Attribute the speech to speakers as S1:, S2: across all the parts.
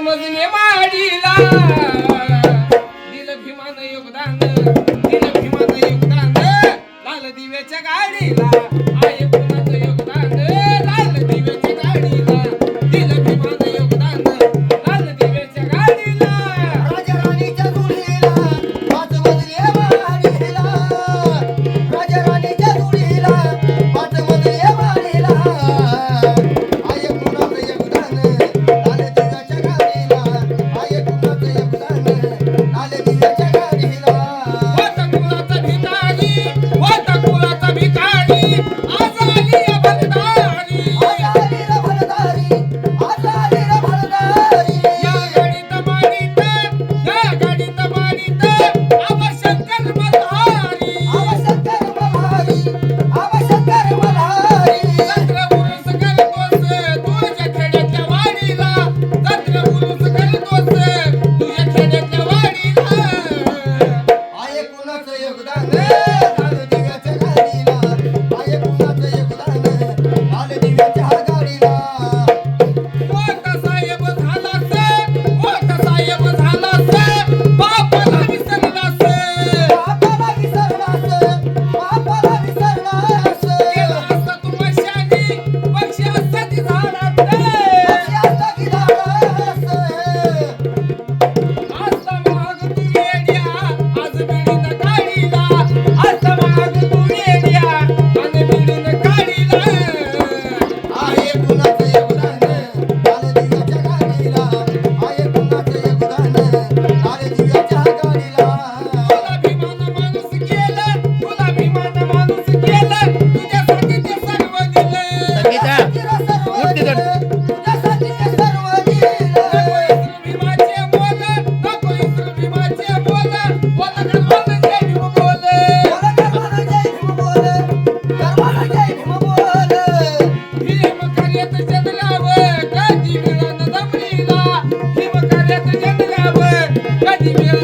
S1: मजले माडीला. दिलं भीमान योगदान.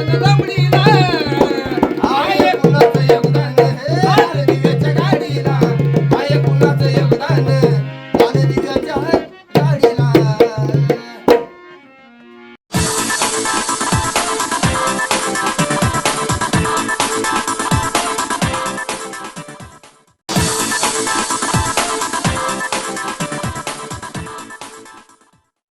S2: Dame